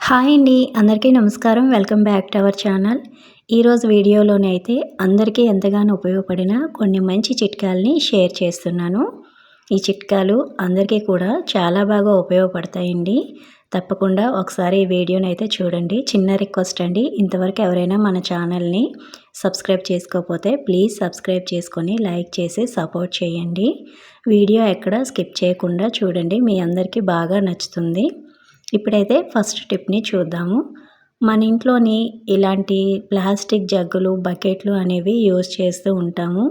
Hi అండి అందరికీ నమస్కారం. Welcome back to our channel. ఈరోజు వీడియోలోనే అయితే అందరికీ ఎంతగానో ఉపయోగపడిన కొన్ని మంచి చిట్కాలని షేర్ చేస్తున్నాను. ఈ చిట్కాలు అందరికీ కూడా చాలా బాగా ఉపయోగపడతాయండి. తప్పకుండా ఒకసారి ఈ వీడియోని అయితే చూడండి. చిన్న రిక్వెస్ట్ అండి ఇంతవరకు ఎవరైనా మన ఛానల్ని సబ్స్క్రైబ్ చేసుకోకపోతే ప్లీజ్ సబ్స్క్రైబ్ చేసుకొని లైక్ చేసి సపోర్ట్ చేయండి. వీడియో ఎక్కడ స్కిప్ చేయకుండా చూడండి మీ అందరికీ బాగా నచ్చుతుంది. ఇప్పుడైతే ఫస్ట్ టిప్ని చూద్దాము. మన ఇంట్లోని ఇలాంటి ప్లాస్టిక్ జగ్గులు బకెట్లు అనేవి యూజ్ చేస్తూ ఉంటాము.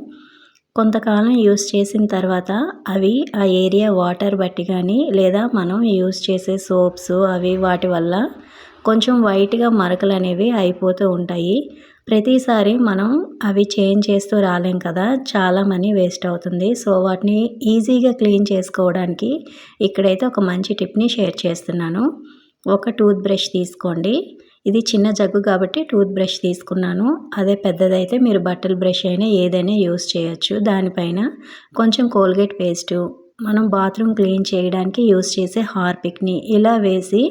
కొంతకాలం యూస్ చేసిన తర్వాత అవి ఆ ఏరియా వాటర్ బట్టి కానీ లేదా మనం యూస్ చేసే సోప్స్ అవి వాటి వల్ల కొంచెం వైట్గా మరకలు అనేవి అయిపోతూ ఉంటాయి. ప్రతిసారి మనం అవి చేంజ్ చేస్తూ రాలేం కదా చాలా మనీ వేస్ట్ అవుతుంది. సో వాటిని ఈజీగా క్లీన్ చేసుకోవడానికి ఇక్కడైతే ఒక మంచి టిప్ని షేర్ చేస్తున్నాను. ఒక టూత్ బ్రష్ తీసుకోండి. ఇది చిన్న జగ్గు కాబట్టి టూత్ బ్రష్ తీసుకున్నాను. అదే పెద్దదైతే మీరు బట్టల బ్రష్ అయినా ఏదైనా యూస్ చేయొచ్చు. దానిపైన కొంచెం కోల్గేట్ పేస్టు మనం బాత్రూమ్ క్లీన్ చేయడానికి యూస్ చేసే హార్పిక్ని ఇలా వేసి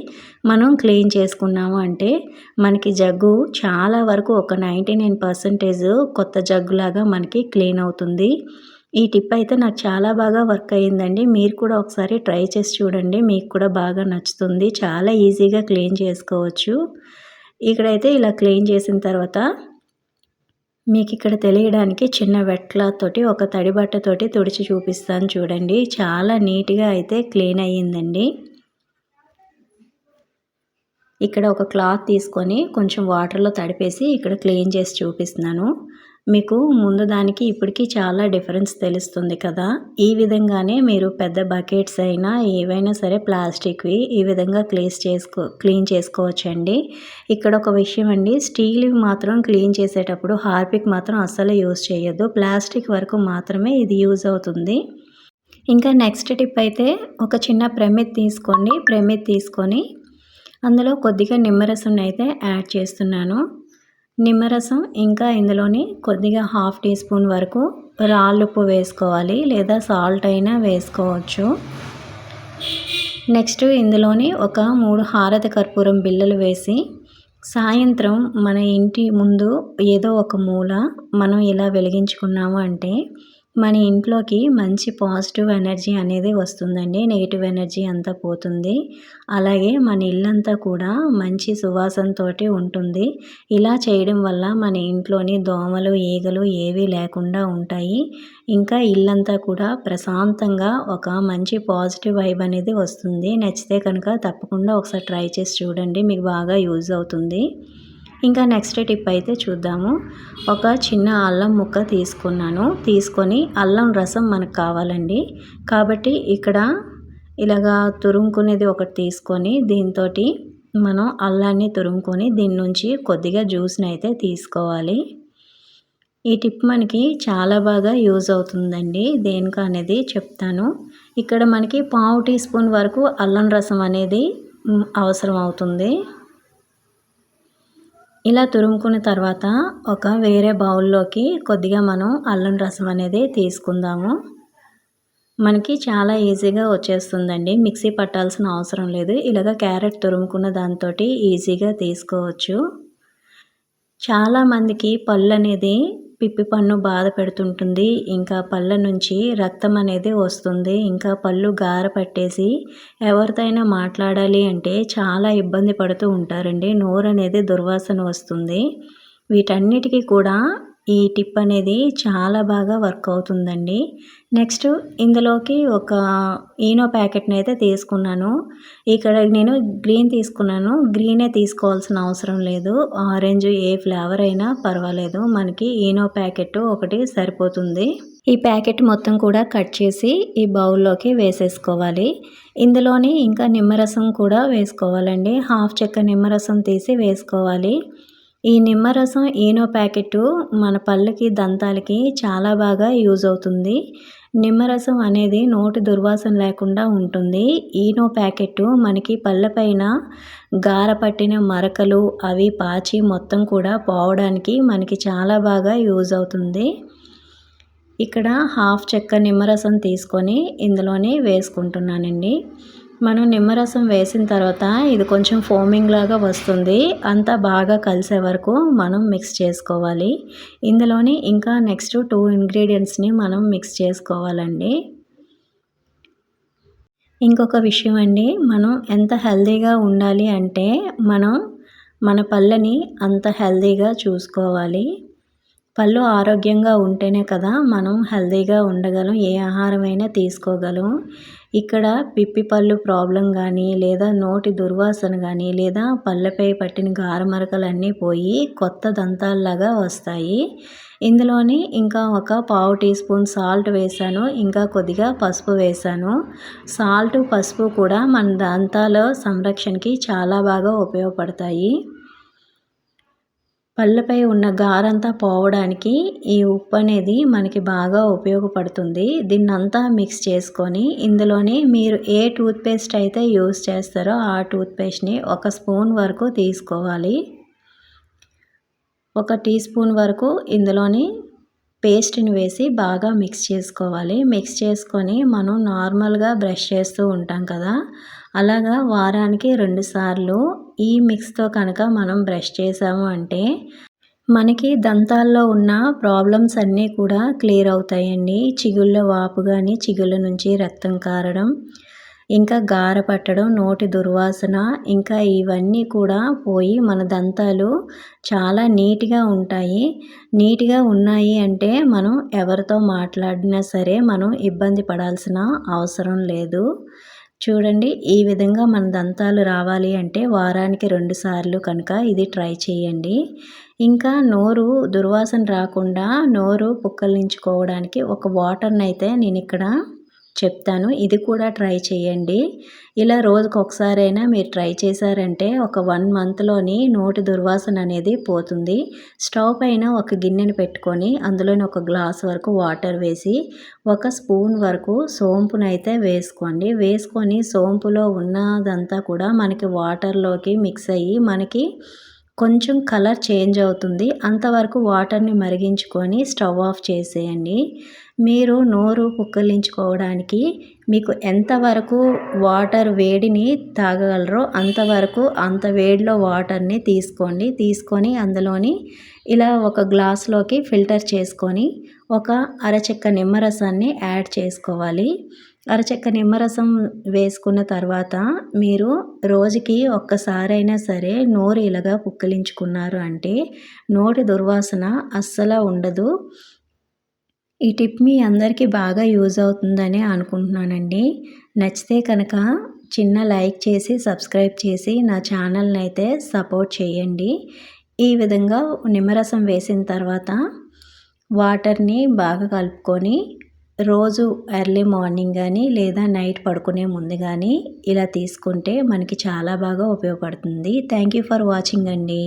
మనం క్లీన్ చేసుకున్నాము అంటే మనకి జగ్గు చాలా వరకు ఒక నైంటీ నైన్ పర్సెంటేజ్ కొత్త జగ్గులాగా మనకి క్లీన్ అవుతుంది. ఈ టిప్ అయితే నాకు చాలా బాగా వర్క్ అయ్యిందండి. మీరు కూడా ఒకసారి ట్రై చేసి చూడండి. మీకు కూడా బాగా నచ్చుతుంది. చాలా ఈజీగా క్లీన్ చేసుకోవచ్చు. ఇక్కడైతే ఇలా క్లీన్ చేసిన తర్వాత మీకు ఇక్కడ తెలియడానికి చిన్న వెట్లతోటి ఒక తడి బట్టతోటి తుడిచి చూపిస్తాను చూడండి. చాలా నీట్గా అయితే క్లీన్ అయ్యిందండి. ఇక్కడ ఒక క్లాత్ తీసుకొని కొంచెం వాటర్లో తడిపేసి ఇక్కడ క్లీన్ చేసి చూపిస్తున్నాను. మీకు ముందు దానికి ఇప్పటికీ చాలా డిఫరెన్స్ తెలుస్తుంది కదా. ఈ విధంగానే మీరు పెద్ద బకెట్స్ అయినా ఏవైనా సరే ప్లాస్టిక్వి ఈ విధంగా క్లీస్ చేసుకో క్లీన్ చేసుకోవచ్చండి. ఇక్కడ ఒక విషయం అండి. స్టీల్ మాత్రం క్లీన్ చేసేటప్పుడు హార్పిక్ మాత్రం అస్సలు యూజ్ చేయొద్దు. ప్లాస్టిక్ వరకు మాత్రమే ఇది యూజ్ అవుతుంది. ఇంకా నెక్స్ట్ టిప్ అయితే ఒక చిన్న ప్రమిత్ తీసుకోండి. ప్రమిత్ తీసుకొని అందులో కొద్దిగా నిమ్మరసం అయితే యాడ్ చేస్తున్నాను. నిమ్మరసం ఇంకా ఇందులోని కొద్దిగా హాఫ్ టీ స్పూన్ వరకు రాళ్ళుప్పు వేసుకోవాలి లేదా సాల్ట్ అయినా వేసుకోవచ్చు. నెక్స్ట్ ఇందులోని ఒక మూడు హారతి కర్పూరం బిళ్ళలు వేసి సాయంత్రం మన ఇంటి ముందు ఏదో ఒక మూల మనం ఇలా వెలిగించుకున్నాము అంటే మన ఇంట్లోకి మంచి పాజిటివ్ ఎనర్జీ అనేది వస్తుందండి. నెగిటివ్ ఎనర్జీ అంతా పోతుంది. అలాగే మన ఇల్లంతా కూడా మంచి సువాసనతో ఉంటుంది. ఇలా చేయడం వల్ల మన ఇంట్లోని దోమలు ఈగలు ఏవీ లేకుండా ఉంటాయి. ఇంకా ఇల్లంతా కూడా ప్రశాంతంగా ఒక మంచి పాజిటివ్ వైబ్ అనేది వస్తుంది. నచ్చితే కనుక తప్పకుండా ఒకసారి ట్రై చేసి చూడండి. మీకు బాగా యూజ్ అవుతుంది. ఇంకా నెక్స్ట్ టిప్ అయితే చూద్దాము. ఒక చిన్న అల్లం ముక్క తీసుకున్నాను. తీసుకొని అల్లం రసం మనకు కావాలండి. కాబట్టి ఇక్కడ ఇలాగా తురుముకునేది ఒకటి తీసుకొని దీంతో మనం అల్లాన్ని తురుముకొని దీని నుంచి కొద్దిగా జ్యూస్ని అయితే తీసుకోవాలి. ఈ టిప్ మనకి చాలా బాగా యూజ్ అవుతుందండి. దేనికి అనేది చెప్తాను. ఇక్కడ మనకి పావు టీ స్పూన్ వరకు అల్లం రసం అనేది అవసరం అవుతుంది ఇలా తురుముకున్న తర్వాత ఒక వేరే బౌల్లోకి కొద్దిగా మనం అల్లం రసం అనేది తీసుకుందాము. మనకి చాలా ఈజీగా వచ్చేస్తుందండి. మిక్సీ పట్టాల్సిన అవసరం లేదు. ఇలాగ క్యారెట్ తురుముకున్న దాంతో ఈజీగా తీసుకోవచ్చు. చాలామందికి పళ్ళు అనేది పిప్పి పన్ను బాధ పెడుతుంటుంది. ఇంకా పళ్ళ నుంచి రక్తం అనేది వస్తుంది. ఇంకా పళ్ళు గార పట్టేసి ఎవరితోనైనా మాట్లాడాలి అంటే చాలా ఇబ్బంది పడుతూ ఉంటారండి. నోరు అనేది దుర్వాసన వస్తుంది. వీటన్నిటికీ కూడా ఈ టిప్ అనేది చాలా బాగా వర్క్ అవుతుందండి. నెక్స్ట్ ఇందులోకి ఒక ఈనో ప్యాకెట్ని అయితే తీసుకున్నాను. ఇక్కడ నేను గ్రీన్ తీసుకున్నాను. గ్రీనే తీసుకోవాల్సిన అవసరం లేదు. ఆరెంజ్ ఏ ఫ్లేవర్ అయినా పర్వాలేదు. మనకి ఈనో ప్యాకెట్ ఒకటి సరిపోతుంది. ఈ ప్యాకెట్ మొత్తం కూడా కట్ చేసి ఈ బౌల్లోకి వేసేసుకోవాలి. ఇందులోని ఇంకా నిమ్మరసం కూడా వేసుకోవాలండి. హాఫ్ చెక్క నిమ్మరసం తీసి వేసుకోవాలి. ఈ నిమ్మరసం ఈనో ప్యాకెట్ మన పళ్ళకి దంతాలకి చాలా బాగా యూజ్ అవుతుంది. నిమ్మరసం అనేది నోటి దుర్వాసన లేకుండా ఉంటుంది. ఈనో ప్యాకెట్ మనకి పళ్ళపైన గార పట్టిన మరకలు అవి పాచి మొత్తం కూడా పోవడానికి మనకి చాలా బాగా యూజ్ అవుతుంది. ఇక్కడ హాఫ్ చెక్క నిమ్మరసం తీసుకొని ఇందులోనే వేసుకుంటున్నానండి. మనం నిమ్మరసం వేసిన తర్వాత ఇది కొంచెం ఫోమింగ్ లాగా వస్తుంది. అంతా బాగా కలిసే వరకు మనం మిక్స్ చేసుకోవాలి. ఇందులోని ఇంకా నెక్స్ట్ టూ ఇంగ్రీడియంట్స్ని మనం మిక్స్ చేసుకోవాలండి. ఇంకొక విషయం అండి మనం ఎంత హెల్దీగా ఉండాలి అంటే మనం మన పళ్ళని అంత హెల్దీగా చూసుకోవాలి. పళ్ళు ఆరోగ్యంగా ఉంటేనే కదా మనం హెల్దీగా ఉండగలం ఏ ఆహారమైనా తీసుకోగలం. ఇక్కడ పిప్పి పళ్ళు ప్రాబ్లం కానీ లేదా నోటి దుర్వాసన కానీ లేదా పళ్ళపై పట్టిన గారమరకలన్నీ పోయి కొత్త దంతాల్లాగా వస్తాయి. ఇందులోని ఇంకా ఒక పావు టీ స్పూన్ సాల్ట్ వేశాను ఇంకా కొద్దిగా పసుపు వేసాను సాల్ట్ పసుపు కూడా మన దంతాల సంరక్షణకి చాలా బాగా ఉపయోగపడతాయి. పళ్ళపై ఉన్న గారంతా పోవడానికి ఈ ఉప్పు అనేది మనకి బాగా ఉపయోగపడుతుంది. దీన్ని అంతా మిక్స్ చేసుకొని ఇందులోనే మీరు ఏ టూత్పేస్ట్ అయితే యూస్ చేస్తారో ఆ టూత్పేస్ట్ని ఒక స్పూన్ వరకు తీసుకోవాలి. ఒక టీ స్పూన్ వరకు ఇందులోని పేస్ట్ని వేసి బాగా మిక్స్ చేసుకోవాలి. మిక్స్ చేసుకొని మనం నార్మల్గా బ్రష్ చేస్తూ ఉంటాం కదా అలాగా వారానికి రెండుసార్లు ఈ మిక్స్తో కనుక మనం బ్రష్ చేసాము అంటే మనకి దంతాల్లో ఉన్న ప్రాబ్లమ్స్ అన్నీ కూడా క్లియర్ అవుతాయండి. చిగుళ్ళ వాపు కానీ చిగుళ్ళ నుంచి రక్తం కారడం ఇంకా గార పట్టడం నోటి దుర్వాసన ఇంకా ఇవన్నీ కూడా పోయి మన దంతాలు చాలా నీట్గా ఉంటాయి. నీట్గా ఉన్నాయి అంటే మనం ఎవరితో మాట్లాడినా సరే మనం ఇబ్బంది పడాల్సిన అవసరం లేదు. చూడండి ఈ విధంగా మన దంతాలు రావాలి అంటే వారానికి రెండు సార్లు కనుక ఇది ట్రై చేయండి. ఇంకా నోరు దుర్వాసన రాకుండా నోరు పుక్కలించుకోవడానికి ఒక వాటర్ని అయితే నేను ఇక్కడ చెప్తాను. ఇది కూడా ట్రై చేయండి. ఇలా రోజుకు ఒకసారైనా మీరు ట్రై చేశారంటే ఒక వన్ మంత్లోని నోటి దుర్వాసన అనేది పోతుంది. స్టవ్ పైన ఒక గిన్నెని పెట్టుకొని అందులోని ఒక గ్లాస్ వరకు వాటర్ వేసి ఒక స్పూన్ వరకు సోంపునైతే వేసుకోండి. వేసుకొని సోంపులో ఉన్నదంతా కూడా మనకి వాటర్లోకి మిక్స్ అయ్యి మనకి కొంచెం కలర్ చేంజ్ అవుతుంది. అంతవరకు వాటర్ని మరిగించుకొని స్టవ్ ఆఫ్ చేసేయండి. మీరు నోరు పుక్కలించుకోవడానికి మీకు ఎంతవరకు వాటర్ వేడిని తాగగలరో అంతవరకు అంత వేడిలో వాటర్ని తీసుకోండి. తీసుకొని అందులోని ఇలా ఒక గ్లాస్లోకి ఫిల్టర్ చేసుకొని ఒక అరచెక్క నిమ్మరసాన్ని యాడ్ చేసుకోవాలి. అరచెక్క నిమ్మరసం వేసుకున్న తర్వాత మీరు రోజుకి ఒక్కసారైనా సరే నోరు ఇలాగా పుక్కిలించుకున్నారు అంటే నోటి దుర్వాసన అస్సలు ఉండదు. ఈ టిప్ మీ అందరికీ బాగా యూజ్ అవుతుందని అనుకుంటున్నానండి. నచ్చితే కనుక చిన్న లైక్ చేసి సబ్స్క్రైబ్ చేసి నా ఛానల్ని అయితే సపోర్ట్ చేయండి. ఈ విధంగా నిమ్మరసం వేసిన తర్వాత వాటర్ని బాగా కలుపుకొని రోజు ఎర్లీ మార్నింగ్ కానీ లేదా నైట్ పడుకునే ముందు కానీ ఇలా తీసుకుంటే మనకి చాలా బాగా ఉపయోగపడుతుంది. థ్యాంక్ యూ ఫర్ వాచింగ్ అండి.